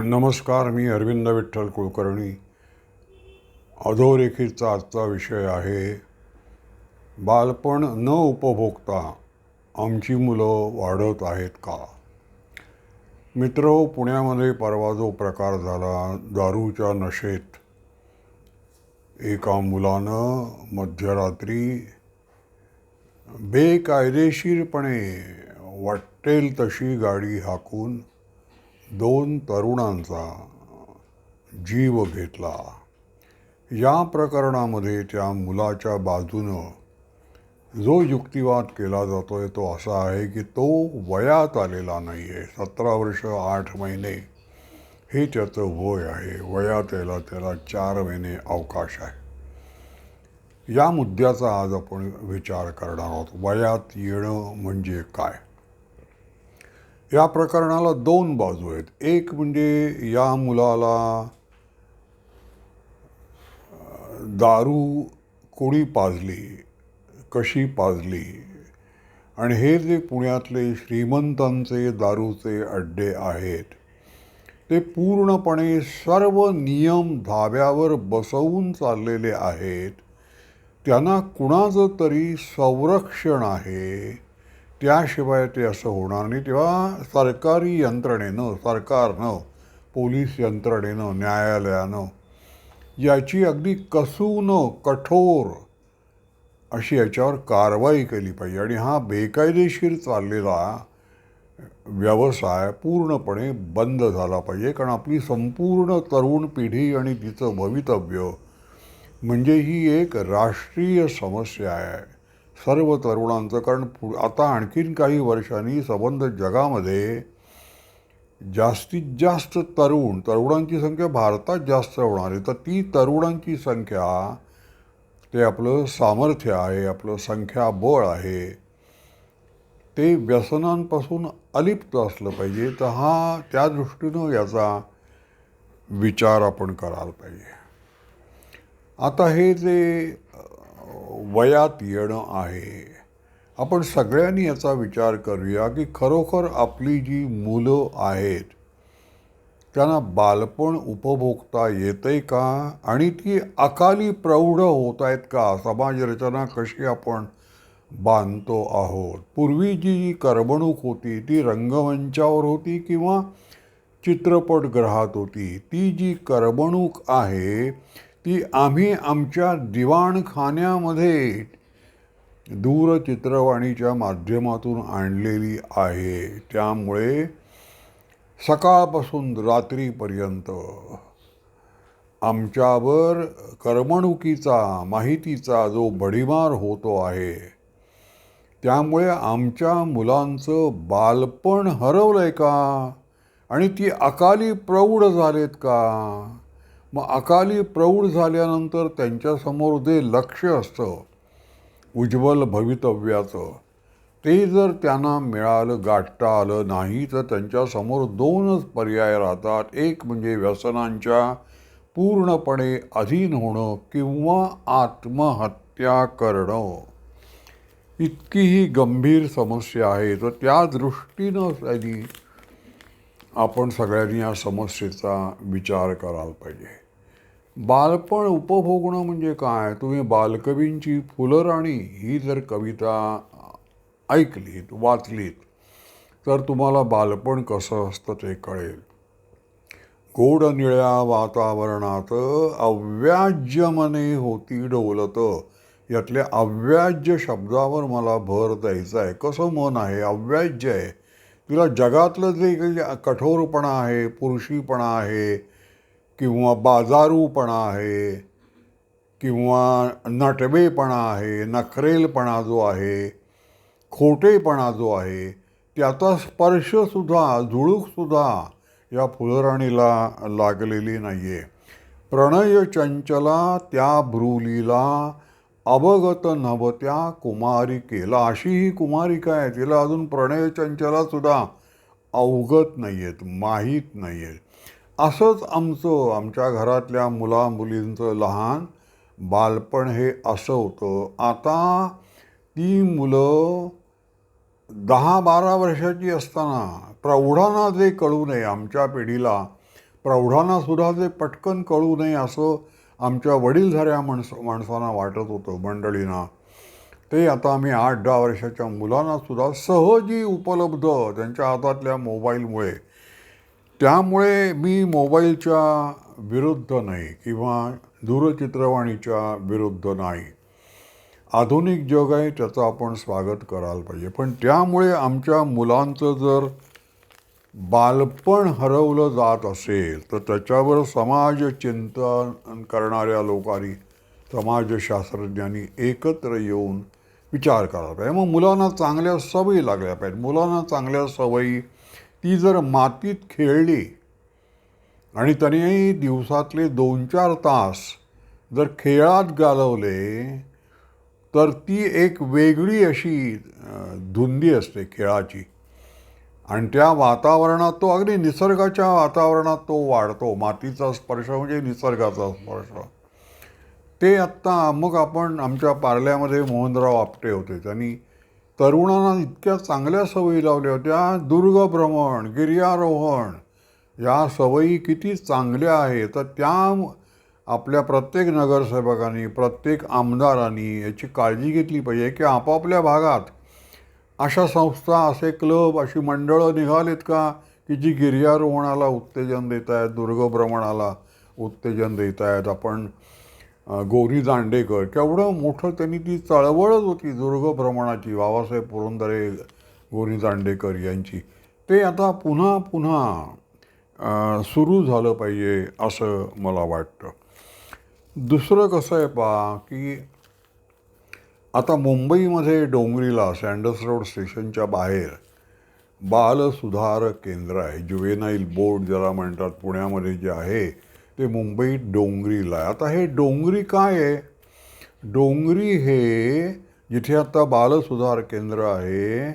नमस्कार मी अरविंद विठ्ठल कुलकर्णी. अधोरेखितचा आजचा विषय आहे बालपण न उपभोगता आमची मुलं वाढत आहेत का? मित्र पुण्यामध्ये परवा जो प्रकार झाला दारूच्या नशेत एका मुलानं मध्यरात्री बेकायदेशीरपणे वाटेल तशी गाडी हाकून दोन तरुणांचा जीव घेतला या प्रकरणामध्ये त्या मुलाच्या बाजूनं जो युक्तिवाद केला जातो आहे तो असा आहे की तो वयात आलेला नाही आहे सतरा वर्ष आठ महिने हे त्याचं वय आहे. वयात यायला त्याला चार महिने अवकाश आहे. या मुद्द्याचा आज आपण विचार करणार आहोत. वयात येणं म्हणजे काय? या प्रकरणाला दोन बाजू आहेत. एक म्हणजे या मुलाला दारू कोणी पाजली कशी पाजली? आणि हे जे पुण्यातले श्रीमंतांचे दारूचे अड्डे आहेत ते पूर्णपणे सर्व नियम धाब्यावर बसवून चाललेले आहेत. त्यांना कुणाचं तरी संरक्षण आहे. त्याशिवाय ते असं होणार नाही. तेव्हा सरकारी यंत्रणेनं सरकारनं पोलीस यंत्रणेनं न्यायालयानं याची अगदी कसून कठोर अशी याच्यावर कारवाई केली पाहिजे. आणि हा बेकायदेशीर चाललेला व्यवसाय पूर्णपणे बंद झाला पाहिजे. कारण आपली संपूर्ण तरुण पिढी आणि तिचं भवितव्य म्हणजे ही एक राष्ट्रीय समस्या आहे. सर्व तरुणांचं कारण पु आता आणखीन काही वर्षांनी संबंध जगामध्ये जास्तीत जास्त तरुण तरुणांची संख्या भारतात जास्त होणार आहे. तर ती तरुणांची संख्या ते आपलं सामर्थ्य आहे आपलं संख्याबळ आहे ते व्यसनांपासून अलिप्त असलं पाहिजे. तर हा त्या दृष्टीनं याचा विचार आपण करायला पाहिजे. आता हे जे वयात येणं आहे. आपण सगळ्यांनी याचा विचार करूया की खरोखर आपली जी मुलं आहेत त्यांना बालपण उपभोगता येते का? आणि ती अकाली प्रौढ होत आहेत का? समाजरचना कशी आपण बांधतो आहोत? पूर्वी जी जी करमणूक होती ती रंगमंचावर होती किंवा चित्रपटगृहात होती ती जी करमणूक आहे ती आम्ही आमच्या दिवाणखान्यामध्ये दूरचित्रवाणीच्या माध्यमातून आणलेली आहे. त्यामुळे सकाळपासून रात्रीपर्यंत आमच्यावर करमणुकीचा माहितीचा जो बडीमार होतो आहे त्यामुळे आमच्या मुलांचं बालपण हरवलं आहे का? आणि ती अकाली प्रौढ झालेत का? मग अकाली प्रौढ झाल्यानंतर त्यांच्यासमोर जे लक्ष असतं उज्ज्वल भवितव्याचं ते जर त्यांना मिळालं गाठता आलं नाही तर त्यांच्यासमोर दोनच पर्याय राहतात. एक म्हणजे व्यसनांच्या पूर्णपणे अधीन होणं किंवा आत्महत्या करणं. इतकी ही गंभीर समस्या आहे. तर त्या दृष्टीनं त्यांनी आपण सगळ्यांनी या समस्येचा विचार करायला पाहिजे. बालपण उपभोगणं म्हणजे काय? तुम्ही बालकवींची फुलराणी ही जर कविता ऐकलीत वाचलीत तर तुम्हाला बालपण कसं असतं ते कळेल. गोड निळ्या वातावरणात अव्याज्य मने होती डोलत. यातल्या अव्याज्य शब्दावर मला भर द्यायचा आहे. कसं मन आहे? अव्याज्य आहे. तिला जगातलं जे काही कठोरपणा आहे पुरुषीपणा आहे किंवा बाजारूपणा आहे किंवा नटवेपणा आहे नखरेलपणा जो आहे खोटेपणा जो आहे त्याचा स्पर्शसुद्धा झुळूकसुद्धा या फुलराणीला लागलेली नाही आहे प्रणय चंचला त्या भ्रुलीला अवगत नवत्या कुमारिकेला अशी ही कुमारिका आहे तिला अजून प्रणय चंचलासुद्धा अवगत नाही आहेत माहीत नाही आहेत असंच आमचं आमच्या घरातल्या मुला मुलींचं लहान बालपण हे असं होतं. आता ती मुलं दहा बारा वर्षाची असताना प्रौढांना जे कळू नये आमच्या पिढीला प्रौढांनासुद्धा जे पटकन कळू नये असं आमच्या वडीलधाऱ्या माणस माणसांना वाटत होतं मंडळींना. ते आता आम्ही आठ दहा वर्षाच्या मुलांनासुद्धा सहजी उपलब्ध त्यांच्या हातातल्या मोबाईलमुळे त्यामुळे मी मोबाईलच्या विरुद्ध नाही किंवा दूरचित्रवाणीच्या विरुद्ध नाही. आधुनिक जग आहे त्याचं आपण स्वागत करायला पाहिजे. पण त्यामुळे आमच्या मुलांचं जर बालपण हरवलं जात असेल तर त्याच्यावर समाज चिंतन करणाऱ्या लोकांनी समाजशास्त्रज्ञांनी एकत्र येऊन विचार करायला पाहिजे. मग मुलांना चांगल्या सवयी लागल्या पाहिजेत. मुलांना चांगल्या सवयी ती जर मातीत खेळली आणि त्यांनी दिवसातले दोन चार तास जर खेळात घालवले तर ती एक वेगळी अशी धुंदी असते खेळाची. आणि त्या वातावरणात तो अगदी निसर्गाच्या वातावरणात तो वाढतो. मातीचा स्पर्श म्हणजे निसर्गाचा स्पर्श. ते आत्ता मग आपण आमच्या पार्ल्यामध्ये मोहनराव आपटे होते. त्यांनी तरुणांना इतक्या चांगल्या सवयी लावल्या होत्या. दुर्गभ्रमण गिर्यारोहण या सवयी किती चांगल्या आहेत. तर त्या आपल्या प्रत्येक नगरसेवकांनी प्रत्येक आमदारांनी याची काळजी घेतली पाहिजे की आपापल्या भागात अशा संस्था असे क्लब अशी मंडळं निघालेत का? की जी गिर्यारोहणाला उत्तेजन देत आहेत दुर्गभ्रमणाला उत्तेजन देत आहेत. आपण गौरी दांडेकर. केवढं मोठं त्यांनी ती चळवळच होती दुर्गभ्रमणाची बाबासाहेब पुरंदरे गौरी दांडेकर यांची. ते आता पुन्हा पुन्हा सुरू झालं पाहिजे असं मला वाटतं. दुसरं कसं आहे पा की आता मुंबईमध्ये डोंगरीला सँडस रोड स्टेशनच्या बाहेर बालसुधार केंद्र आहे जुवेनाईल बोर्ड ज्याला म्हणतात पुण्यामध्ये जे आहे ते मुंबईत डोंगरीला आहे. आता हे डोंगरी काय आहे? डोंगरी हे जिथे आता बालसुधार केंद्र आहे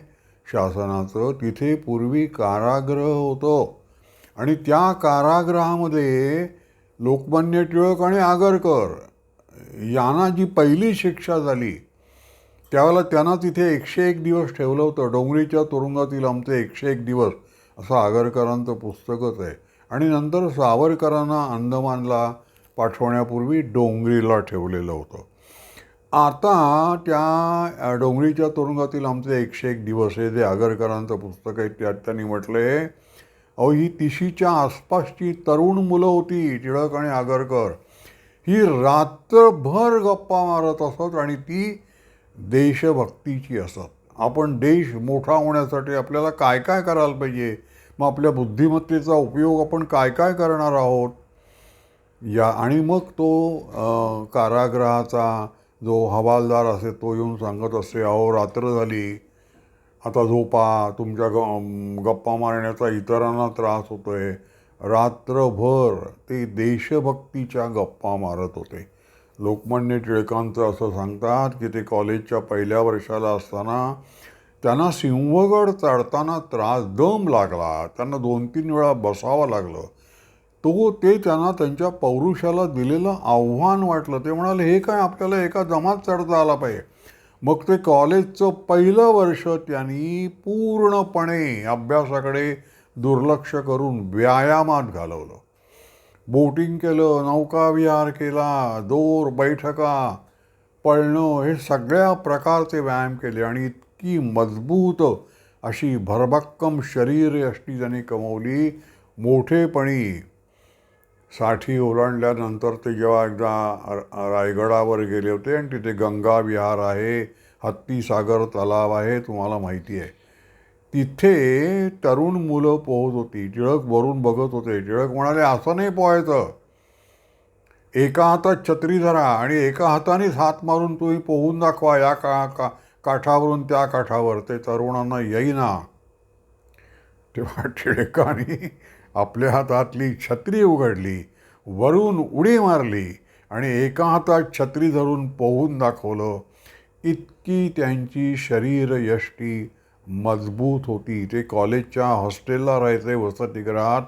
शासनाचं तिथे पूर्वी कारागृह होतं. आणि त्या कारागृहामध्ये लोकमान्य टिळक आणि आगरकर यांना जी पहिली शिक्षा झाली त्यावेळेला त्यांना तिथे एकशे एक दिवस ठेवलं होतं. डोंगरीच्या तुरुंगातील आमचे एकशे एक दिवस असं आगरकरांचं पुस्तकच आहे. आणि नंतर सावरकरांना अंदमानला पाठवण्यापूर्वी डोंगरीला ठेवलेलं होतं. आता त्या डोंगरीच्या तुरुंगातील आमचे एकशे एक दिवस हे जे आगरकरांचं पुस्तक आहे. त्यात त्यांनी म्हटले अहो ही तिशीच्या आसपासची तरुण मुलं होती टिळक आणि आगरकर. ही रात्रभर गप्पा मारत असत आणि ती देशभक्तीची असत. आपण देश मोठा होण्यासाठी आपल्याला काय काय करायला पाहिजे? मग आपल्या बुद्धिमत्तेचा उपयोग आपण काय काय करणार आहोत? या आणि मग तो कारागृहाचा जो हवालदार असे तो येऊन सांगत असे अहो रात्र झाली. आता झोपा. तुमच्या ग गप्पा मारण्याचा इतरांना त्रास होतो आहे रात्रभर ते देशभक्तीच्या गप्पा मारत होते. लोकमान्य टिळकांचं असं सांगतात की ते कॉलेजच्या पहिल्या वर्षाला असताना त्यांना सिंहगड चढताना त्रास दम लागला. त्यांना दोन तीन वेळा बसावं लागलं. तो ते त्यांना त्यांच्या पौरुषाला दिलेलं आव्हान वाटलं. ते म्हणाले हे काय आपल्याला एका जमात चढता आला पाहिजे? मग ते कॉलेजचं पहिलं वर्ष त्यांनी पूर्णपणे अभ्यासाकडे दुर्लक्ष करून व्यायामात घालवलं. बोटिंग केलं नौकाविहार केला दोर बैठका पळणं हे सगळ्या प्रकारचे व्यायाम केले. आणि इतकी मजबूत अशी भरभक्कम शरीर यष्टी त्यांनी कमवली मोठेपणी. साठी ओलांडल्यानंतर ते जेव्हा एकदा रायगडावर गेले होते आणि तिथे गंगा विहार आहे हत्तीसागर तलाव आहे तुम्हाला माहिती आहे. तिथे तरुण मुलं पोहत होती टिळक वरून बघत होते. टिळक म्हणाले असं नाही पोहायचं. एका हातात छत्री धरा आणि एका हातानेच हात मारून तुम्ही पोहून दाखवा. या का का काठावरून त्या काठावर ते तरुणांना येईना. तेव्हा टिळकांनी आपल्या हातातली छत्री उघडली वरून उडी मारली आणि एका हातात छत्री धरून पोहून दाखवलं. इतकी त्यांची शरीर यष्टी मजबूत होती. ते कॉलेजच्या हॉस्टेलला राहायचे वसतिगृहात.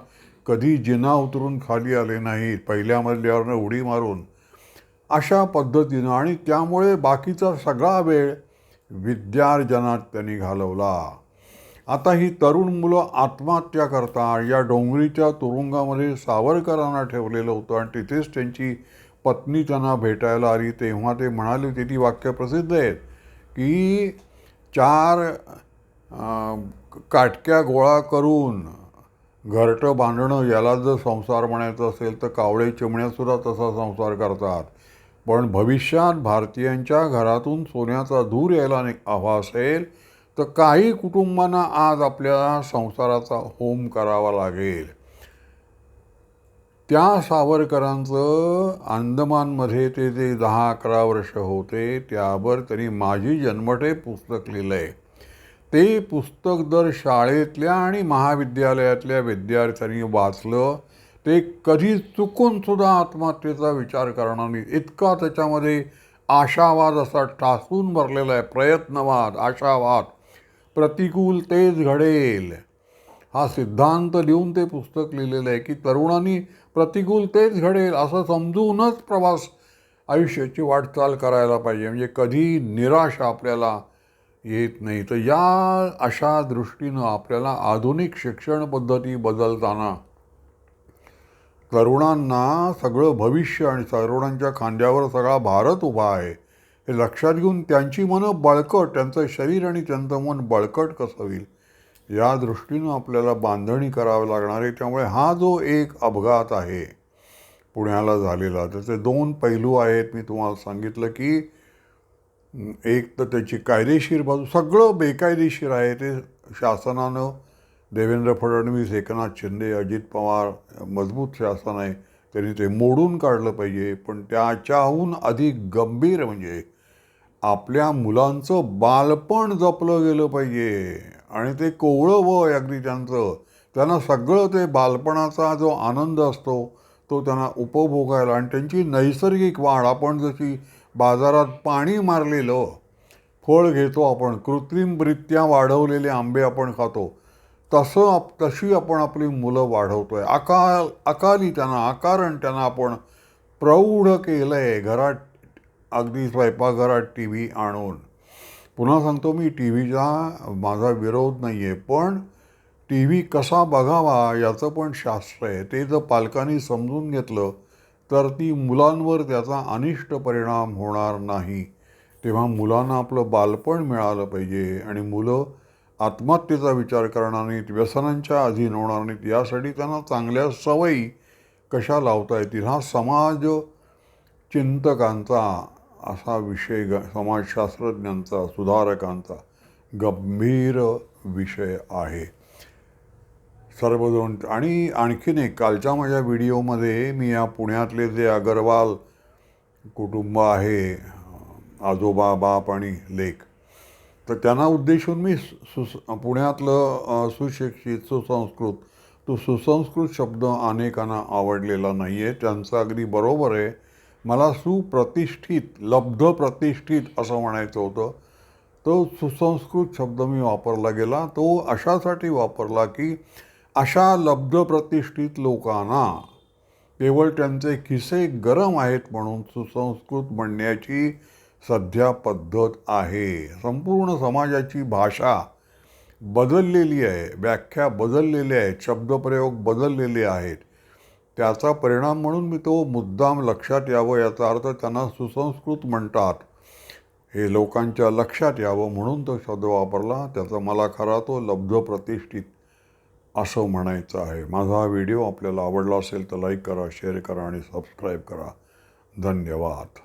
कधी जिना उतरून खाली आले नाहीत पहिल्या मजल्यावरनं उडी मारून. अशा पद्धतीनं आणि त्यामुळे बाकीचा सगळा वेळ विद्यार्जनात त्यांनी घालवला. आता ही तरुण मुलं आत्महत्या करतात. या डोंगरीच्या तुरुंगामध्ये सावरकरांना ठेवलेलं होतं आणि तिथेच त्यांची पत्नी त्यांना भेटायला आली. तेव्हा ते म्हणाले होते ती वाक्य प्रसिद्ध आहेत की चार काटक्या गोळा करून घरटं बांधणं याला जर संसार म्हणायचं असेल तर कावळे चिमण्यासुद्धा तसा संसार करतात. पण भविष्यात भारतीयांच्या घरातून सोन्याचा धूर यायला हवा असेल तर काही कुटुंबांना आज आपल्या संसाराचा होम करावा लागेल. त्या सावरकरांचं अंदमानमध्ये ते जे दहा अकरा वर्ष होते त्यावर त्यांनी माझी जन्मठे पुस्तक लिहिलं आहे ते पुस्तक दर शाळेतल्या आणि महाविद्यालयातल्या विद्यार्थ्यांनी वाचलं. ते कधी चुकून सुद्धा आत्महत्येचा विचार करणार नाही. इतका त्याच्यामध्ये आशावाद असा ठासून भरलेला आहे. प्रयत्नवाद आशावाद प्रतिकूल तेच घडेल. हा सिद्धांत लिहून ते पुस्तक लिहिलेलं आहे की तरुणांनी प्रतिकूल तेच घडेल असं समजूनच प्रवास आयुष्याची वाटचाल करायला पाहिजे. म्हणजे कधी निराशा आपल्याला येत नाही. तर या अशा दृष्टीनं आपल्याला आधुनिक शिक्षण पद्धती बदलताना तरुणांना सगळं भविष्य आणि तरुणांच्या खांद्यावर सगळा भारत उभा आहे हे लक्षात घेऊन त्यांची मनं बळकट त्यांचं शरीर आणि त्यांचं मन बळकट कसं होईल? या दृष्टीनं आपल्याला बांधणी करावी लागणार आहे. त्यामुळे हा जो एक अपघात आहे पुण्याला झालेला त्याचे दोन पैलू आहेत. मी तुम्हाला सांगितलं की एक तर त्याची कायदेशीर बाजू सगळं बेकायदेशीर आहे ते शासनानं. देवेंद्र फडणवीस एकनाथ शिंदे अजित पवार मजबूत शासन आहे. त्यांनी ते मोडून काढलं पाहिजे. पण त्याच्याहून अधिक गंभीर म्हणजे आपल्या मुलांचं बालपण जपलं गेलं पाहिजे. आणि ते कोवळं वय अगदी त्यांचं. त्यांना सगळं ते बालपणाचा जो आनंद असतो तो त्यांना उपभोगायला आणि त्यांची नैसर्गिक वाढ. आपण जशी बाजारात पाणी मारलेलं फळ घेतो आपण कृत्रिमरित्या वाढवलेले आंबे आपण खातो तसं आप तशी आपण आपली मुलं वाढवतो आहे अकाल अकाली त्यांना अकारण त्यांना आपण प्रौढ केलं आहे घरात अगदी स्वयंपाकघरात टी व्ही आणून. पुन्हा सांगतो मी टी व्हीचा माझा विरोध नाही आहे पण टी व्ही कसा बघावा याचं पण शास्त्र आहे. ते जर पालकांनी समजून घेतलं तर ती मुलांवर त्याचा अनिष्ट परिणाम होणार नाही. तेव्हा मुलांना आपलं बालपण मिळालं पाहिजे आणि मुलं आत्महत्येचा विचार करणार नाहीत व्यसनांच्या अधीन होणार नाहीत यासाठी त्यांना चांगल्या सवयी कशा लावता येतील? हा समाज चिंतकांचा असा विषय ग समाजशास्त्रज्ञांचा सुधारकांचा गंभीर विषय आहे. सर्वजण आणि आणखीन एक कालच्या माझ्या व्हिडिओमध्ये मी या पुण्यातले जे अगरवाल कुटुंब आहे आजोबा बाप आणि लेख तर त्यांना उद्देशून मी सुस पुण्यातलं सुशिक्षित सुसंस्कृत तो सुसंस्कृत शब्द अनेकांना आवडलेला नाही आहे त्यांचं अगदी बरोबर आहे. मला सुप्रतिष्ठित लब्ध प्रतिष्ठित असं म्हणायचं होतं. तो सुसंस्कृत शब्द मी वापरला गेला. तो अशासाठी वापरला की अशा लब्ध प्रतिष्ठित लोकांना केवळ त्यांचे खिसे गरम आहेत म्हणून सुसंस्कृत म्हणण्याची सध्या पद्धत आहे. संपूर्ण समाजाची भाषा बदललेली आहे. व्याख्या बदललेल्या आहेत शब्दप्रयोग बदललेले आहेत. त्याचा परिणाम म्हणून मी तो मुद्दाम लक्षात यावं याचा अर्थ त्यांना सुसंस्कृत म्हणतात. हे लोकांच्या लक्षात यावं म्हणून तो शब्द वापरला. त्याचा मला खरा तो लब्ध प्रतिष्ठित असं म्हणायचं आहे. माझा हा व्हिडिओ आपल्याला आवडला असेल तर लाईक करा शेअर करा आणि सबस्क्राईब करा. धन्यवाद.